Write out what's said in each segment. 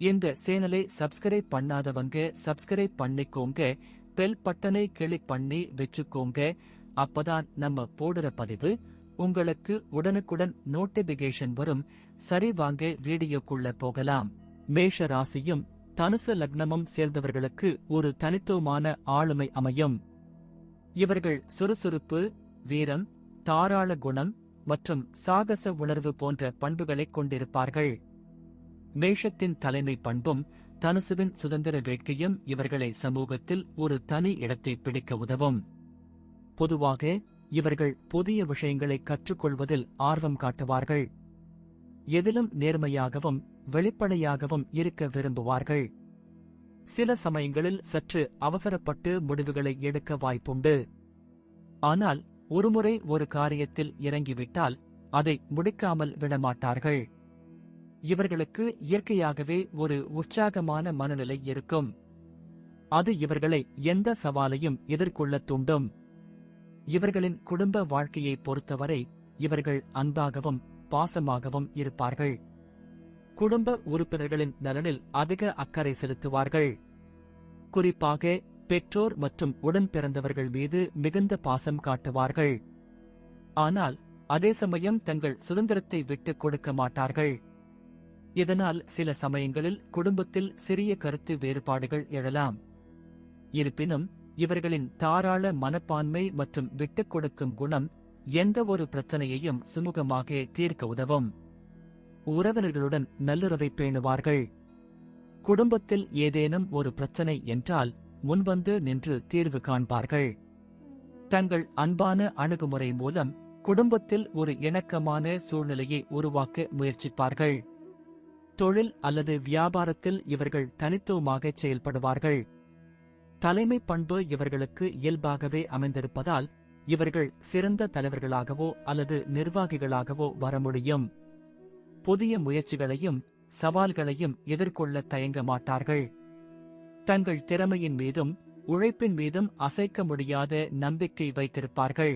இந்த சேனலை சப்ஸ்கிரைப் பண்ணாதவங்க சப்ஸ்கிரைப் பண்ணிக்கோங்க. பெல் பட்டனை கிளிக் பண்ணி வச்சுக்கோங்க. அப்பதான் நம்ம போடுற பதிவு உங்களுக்கு உடனுக்குடன் நோட்டிபிகேஷன் வரும். சரி வாங்க வீடியோக்குள்ள போகலாம். மேஷ ராசியும் தனுசு லக்னமும் சேர்ந்தவர்களுக்கு ஒரு தனித்துவமான ஆளுமை அமையும். இவர்கள் சுறுசுறுப்பு வீரம் தாராள குணம் மற்றும் சாகச உணர்வு போன்ற பண்புகளைக் கொண்டிருப்பார்கள். மேஷத்தின் தலைமை பண்பும் தனுசுவின் சுதந்திர வேட்கையும் இவர்களை சமூகத்தில் ஒரு தனி இடத்தை பிடிக்க உதவும். பொதுவாக இவர்கள் புதிய விஷயங்களை கற்றுக்கொள்வதில் ஆர்வம் காட்டுவார்கள். எதிலும் நேர்மையாகவும் வெளிப்படையாகவும் இருக்க விரும்புவார்கள். சில சமயங்களில் சற்று அவசரப்பட்டு முடிவுகளை எடுக்க வாய்ப்புண்டு. ஆனால் ஒருமுறை ஒரு காரியத்தில் இறங்கிவிட்டால் அதை முடிக்காமல் விடமாட்டார்கள். இவர்களுக்கு இயற்கையாகவே ஒரு உற்சாகமான மனநிலை இருக்கும். அது இவர்களை எந்த சவாலையும் எதிர்கொள்ளத் தூண்டும். இவர்களின் குடும்ப வாழ்க்கையை பொறுத்தவரை இவர்கள் அன்பாகவும் பாசமாகவும் இருப்பார்கள். குடும்ப உறுப்பினர்களின் நலனில் அதிக அக்கறை செலுத்துவார்கள். குறிப்பாக பெற்றோர் மற்றும் உடன் பிறந்தவர்கள் மீது மிகுந்த பாசம் காட்டுவார்கள். ஆனால் அதே சமயம் தங்கள் சுதந்திரத்தை விட்டுக் கொடுக்க மாட்டார்கள். இதனால் சில சமயங்களில் குடும்பத்தில் சிறிய கருத்து வேறுபாடுகள் எழலாம். இருப்பினும் இவர்களின் தாராள மனப்பான்மை மற்றும் விட்டுக் கொடுக்கும் குணம் எந்த ஒரு பிரச்சனையையும் சுமூகமாக தீர்க்க உதவும். உறவினர்களுடன் நல்லுறவை பேணுவார்கள். குடும்பத்தில் ஏதேனும் ஒரு பிரச்சனை என்றால் முன்வந்து நின்று தீர்வு காண்பார்கள். தங்கள் அன்பான அணுகுமுறை மூலம் குடும்பத்தில் ஒரு இணக்கமான சூழ்நிலையை உருவாக்க முயற்சிப்பார்கள். தொழில் அல்லது வியாபாரத்தில் இவர்கள் தனித்துவமாக செயல்படுவார்கள். தலைமை பண்பு இவர்களுக்கு இயல்பாகவே அமைந்திருப்பதால் இவர்கள் சிறந்த தலைவர்களாகவோ அல்லது நிர்வாகிகளாகவோ வர முடியும். புதிய முயற்சிகளையும் சவால்களையும் எதிர்கொள்ள தயங்க மாட்டார்கள். தங்கள் திறமையின் மீதும் உழைப்பின் மீதும் அசைக்க முடியாத நம்பிக்கை வைத்திருப்பார்கள்.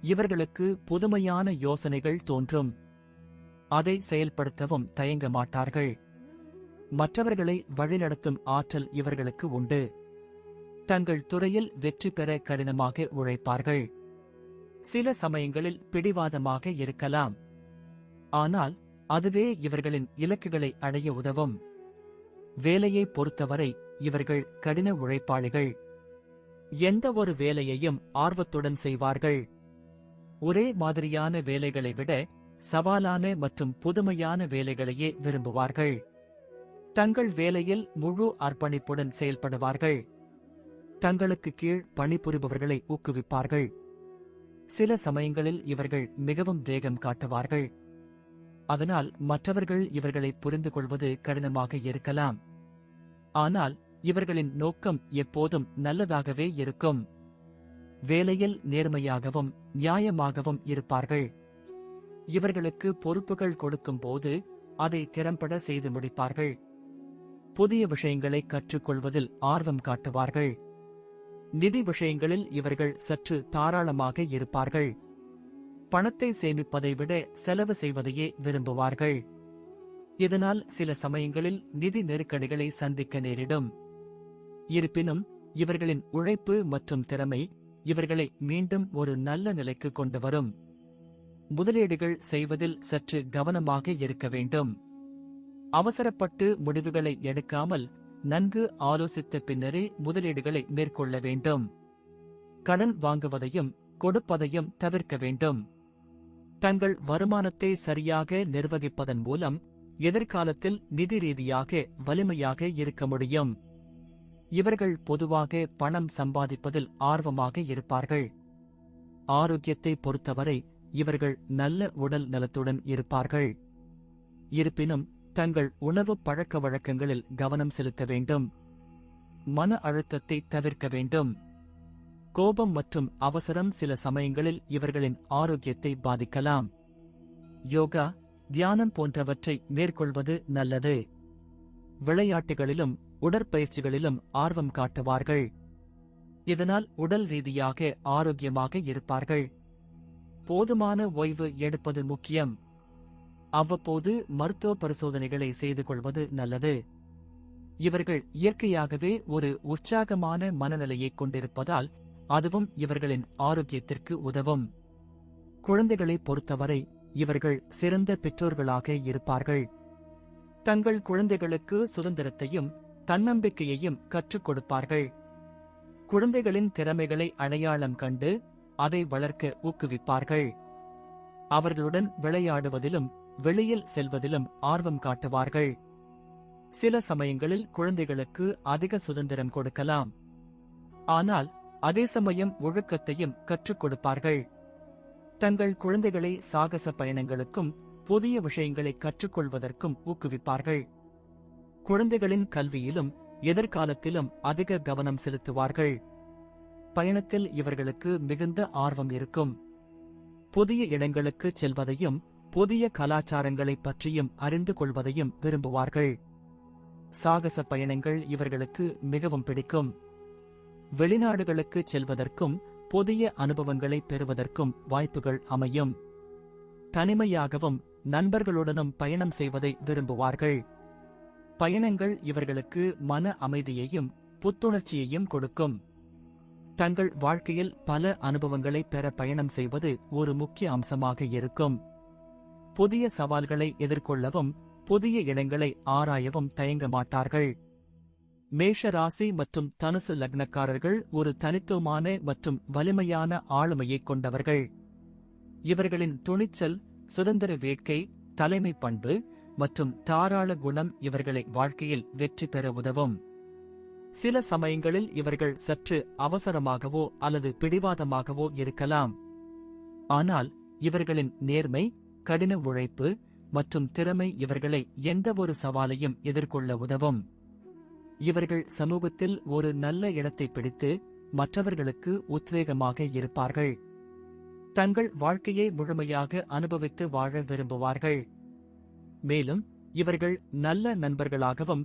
இவர்களுக்கு புதுமையான யோசனைகள் தோன்றும். அதை செயல்படுத்தவும் தயங்க மாட்டார்கள். மற்றவர்களை வழிநடத்தும் ஆற்றல் இவர்களுக்கு உண்டு. தங்கள் துறையில் வெற்றி பெற கடினமாக உழைப்பார்கள். சில சமயங்களில் பிடிவாதமாக இருக்கலாம். ஆனால் அதுவே இவர்களின் இலக்குகளை அடைய உதவும். வேலையை பொறுத்தவரை இவர்கள் கடின உழைப்பாளிகள். எந்த ஒரு வேலையையும் ஆர்வத்துடன் செய்வார்கள். ஒரே மாதிரியான வேலைகளை விட சவாலான மற்றும் புதுமையான வேலைகளையே விரும்புவார்கள். தங்கள் வேலையில் முழு அர்ப்பணிப்புடன் செயல்படுவார்கள். தங்களுக்கு கீழ் பணிபுரிபவர்களை ஊக்குவிப்பார்கள். சில சமயங்களில் இவர்கள் மிகவும் வேகம் காட்டுவார்கள். அதனால் மற்றவர்கள் இவர்களை புரிந்து கொள்வது கடினமாக இருக்கலாம். ஆனால் இவர்களின் நோக்கம் எப்போதும் நல்லதாகவே இருக்கும். வேலையில் நேர்மையாகவும் நியாயமாகவும் இருப்பார்கள். இவர்களுக்கு பொறுப்புகள் கொடுக்கும் போது அதை திறம்பட செய்து முடிப்பார்கள். புதிய விஷயங்களை கற்றுக்கொள்வதில் ஆர்வம் காட்டுவார்கள். நிதி விஷயங்களில் இவர்கள் சற்று தாராளமாக இருப்பார்கள். பணத்தை சேமிப்பதை விட செலவு செய்வதையே விரும்புவார்கள். இதனால் சில சமயங்களில் நிதி நெருக்கடிகளை சந்திக்க நேரிடும். இருப்பினும் இவர்களின் உழைப்பு மற்றும் திறமை இவர்களை மீண்டும் ஒரு நல்ல நிலைக்கு கொண்டு வரும். முதலீடுகள் செய்வதில் சற்று கவனமாக இருக்க வேண்டும். அவசரப்பட்டு முடிவுகளை எடுக்காமல் நன்கு ஆலோசித்த பின்னரே முதலீடுகளை மேற்கொள்ள வேண்டும். கடன் வாங்குவதையும் கொடுப்பதையும் தவிர்க்க வேண்டும். தங்கள் வருமானத்தை சரியாக நிர்வகிப்பதன் மூலம் எதிர்காலத்தில் நிதி ரீதியாக வலிமையாக இருக்க முடியும். இவர்கள் பொதுவாக பணம் சம்பாதிப்பதில் ஆர்வமாக இருப்பார்கள். ஆரோக்கியத்தை பொறுத்தவரை இவர்கள் நல்ல உடல் நலத்துடன் இருப்பார்கள். இருப்பினும் தங்கள் உணவு பழக்க வழக்கங்களில் கவனம் செலுத்த வேண்டும். மன அழுத்தத்தை தவிர்க்க வேண்டும். கோபம் மற்றும் அவசரம் சில சமயங்களில் இவர்களின் ஆரோக்கியத்தை பாதிக்கலாம். யோகா தியானம் போன்றவற்றை மேற்கொள்வது நல்லது. விளையாட்டுகளிலும் உடற்பயிற்சிகளிலும் ஆர்வம் காட்டுவார்கள். இதனால் உடல் ரீதியாக ஆரோக்கியமாக இருப்பார்கள். போதுமான ஓய்வு எடுப்பது முக்கியம். அவ்வப்போது மருத்துவ பரிசோதனைகளை செய்து கொள்வது நல்லது. இவர்கள் இயற்கையாகவே ஒரு உற்சாகமான மனநிலையை கொண்டிருப்பதால் அதுவும் இவர்களின் ஆரோக்கியத்திற்கு உதவும். குழந்தைகளை பொறுத்தவரை இவர்கள் சிறந்த பெற்றோர்களாக இருப்பார்கள். தங்கள் குழந்தைகளுக்கு சுதந்திரத்தையும் தன்னம்பிக்கையையும் கற்றுக் கொடுப்பார்கள். குழந்தைகளின் திறமைகளை அடையாளம் கண்டு அதை வளர்க்க ஊக்குவிப்பார்கள். அவர்களுடன் விளையாடுவதிலும் வெளியில் செல்வதிலும் ஆர்வம் காட்டுவார்கள். சில சமயங்களில் குழந்தைகளுக்கு அதிக சுதந்திரம் கொடுக்கலாம். ஆனால் அதே சமயம் ஒழுக்கத்தையும் கற்றுக் கொடுப்பார்கள். தங்கள் குழந்தைகளை சாகச பயணங்களுக்கும் புதிய விஷயங்களை கற்றுக்கொள்வதற்கும் ஊக்குவிப்பார்கள். குழந்தைகளின் கல்வியிலும் எதிர்காலத்திலும் அதிக கவனம் செலுத்துவார்கள். பயணத்தில் இவர்களுக்கு மிகுந்த ஆர்வம் இருக்கும். புதிய இடங்களுக்கு செல்வதையும் புதிய கலாச்சாரங்களைப் பற்றியும் அறிந்து கொள்வதையும் விரும்புவார்கள். சாகச பயணங்கள் இவர்களுக்கு மிகவும் பிடிக்கும். வெளிநாடுகளுக்கு செல்வதற்கும் புதிய அனுபவங்களை பெறுவதற்கும் வாய்ப்புகள் அமையும். தனிமையாகவும் நண்பர்களுடனும் பயணம் செய்வதை விரும்புவார்கள். பயணங்கள் இவர்களுக்கு மன அமைதியையும் புத்துணர்ச்சியையும் கொடுக்கும். தங்கள் வாழ்க்கையில் பல அனுபவங்களை பெற பயணம் செய்வது ஒரு முக்கிய அம்சமாக இருக்கும். புதிய சவால்களை எதிர்கொள்ளவும் புதிய இடங்களை ஆராயவும் தயங்க மாட்டார்கள். மேஷ ராசி மற்றும் தனுசு லக்னக்காரர்கள் ஒரு தனித்துவமான மற்றும் வலிமையான ஆளுமையைக் கொண்டவர்கள். இவர்களின் துணிச்சல் சுதந்திர வேட்கை தலைமை பண்பு மற்றும் தாராள குணம் இவர்களை வாழ்க்கையில் வெற்றி பெற உதவும். சில சமயங்களில் இவர்கள் சற்று அவசரமாகவோ அல்லது பிடிவாதமாகவோ இருக்கலாம். ஆனால் இவர்களின் நேர்மை கடின உழைப்பு மற்றும் திறமை இவர்களை எந்தவொரு சவாலையும் எதிர்கொள்ள உதவும். இவர்கள் சமூகத்தில் ஒரு நல்ல இடத்தை பிடித்து மற்றவர்களுக்கு உத்வேகமாக இருப்பார்கள். தங்கள் வாழ்க்கையை முழுமையாக அனுபவித்து வாழ விரும்புவார்கள். மேலும் இவர்கள் நல்ல நண்பர்களாகவும்